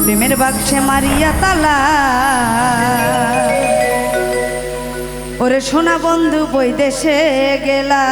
প্রেমের বাক্সে মারিয়া তালা। ওরে সোনা বন্ধু বই দেশে গেলা।